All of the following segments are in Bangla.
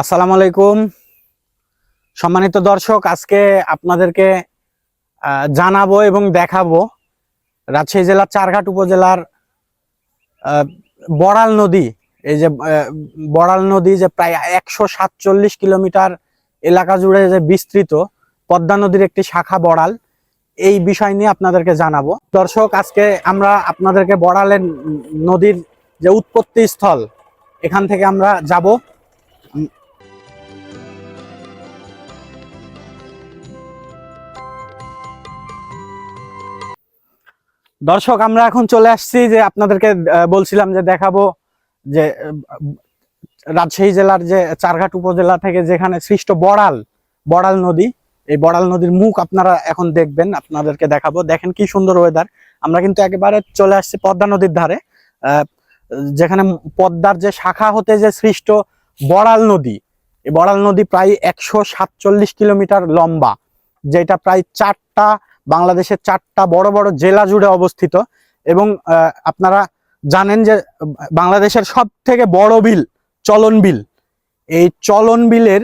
আসসালামু আলাইকুম। সম্মানিত দর্শক, আজকে আপনাদেরকে জানাব এবং দেখাবো রাজশাহী জেলার চারঘাট উপজেলার বড়াল নদী। এই যে বড়াল নদী যে প্রায় একশো সাতচল্লিশ কিলোমিটার এলাকা জুড়ে যে বিস্তৃত পদ্মা নদীর একটি শাখা বড়াল, এই বিষয় নিয়ে আপনাদেরকে জানাব। দর্শক, আজকে আমরা আপনাদেরকে বড়ালের নদীর যে উৎপত্তি স্থল, এখান থেকে আমরা যাব। দর্শক, আমরা এখন চলে আসছি যে আপনাদেরকে বলছিলাম যে দেখাবো যে রাজশাহী জেলার যে চারঘাট উপজেলা থেকে যেখানে সৃষ্ট বড়াল বড়াল নদী। এই বড়াল নদীর মুখ আপনারা এখন দেখবেন, আপনাদেরকে দেখাবো। দেখেন কি সুন্দর ওয়েদার আমরা কিন্তু একেবারে চলে আসছি পদ্মা নদীর ধারে। যেখানে পদ্মার যে শাখা হতে যে সৃষ্ট বড়াল নদী, এই বড়াল নদী প্রায় একশো সাতচল্লিশ কিলোমিটার লম্বা, যেটা প্রায় চারটা বাংলাদেশের চারটা বড় বড় জেলা জুড়ে অবস্থিত এবং আপনারা জানেন যে, বাংলাদেশের সব থেকে বড় বিল চলন বিল। এই চলন বিলের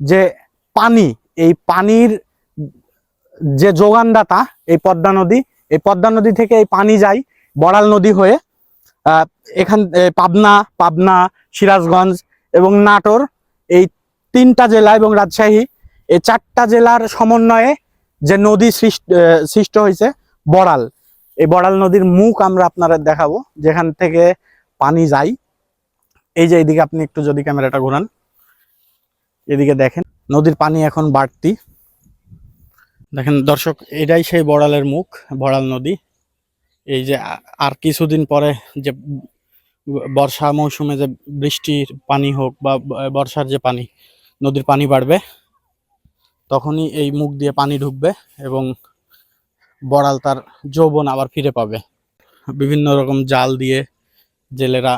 যে পানি, এই পানির যে যোগানদাতা, এই পদ্মা নদী, এই পদ্মা নদী থেকে এই পানি যায় বড়াল নদী হয়ে এখান পাবনা পাবনা, সিরাজগঞ্জ এবং নাটোর, এই তিনটা জেলা এবং রাজশাহী, এই চারটা জেলার সমন্বয়ে যে নদী সৃষ্ট হয়েছে, বড়াল। এই বড়াল নদীর মুখ আমরা আপনারা দেখাবো, যেখান থেকে পানি যায়। এই যে এইদিকে আপনি একটু যদি ক্যামেরাটা ঘোরান, এদিকে দেখেন, নদীর পানি এখন বাড়তি। দেখেন দর্শক, এটাই সেই বড়ালের মুখ, বড়াল নদী। এই যে আর কিছুদিন পরে যে বর্ষা মৌসুমে যে বৃষ্টির পানি হোক বা, বর্ষার যে পানি, নদীর পানি বাড়বে। তখনই এই মুখ দিয়ে পানি ঢুকবে এবং বড়াল তার যৌবন আবার ফিরে পাবে। বিভিন্ন রকম জাল দিয়ে জেলেরা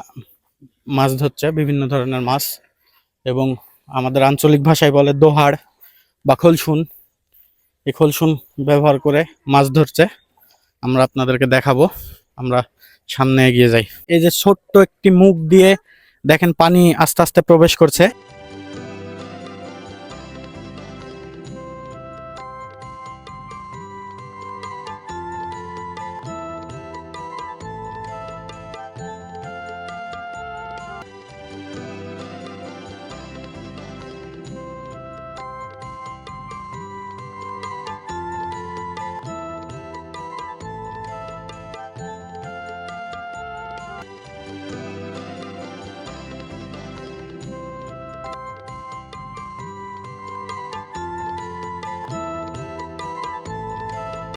মাছ ধরছে, বিভিন্ন ধরনের মাছ এবং আমাদের আঞ্চলিক ভাষায় বলে দোহাড় বা খলসুন। এই খলসুন ব্যবহার করে মাছ ধরছে। আমরা আপনাদেরকে দেখাবো। আমরা সামনে এগিয়ে যাই। এই যে ছোট্ট একটি মুখ দিয়ে দেখেন পানি আস্তে আস্তে প্রবেশ করছে।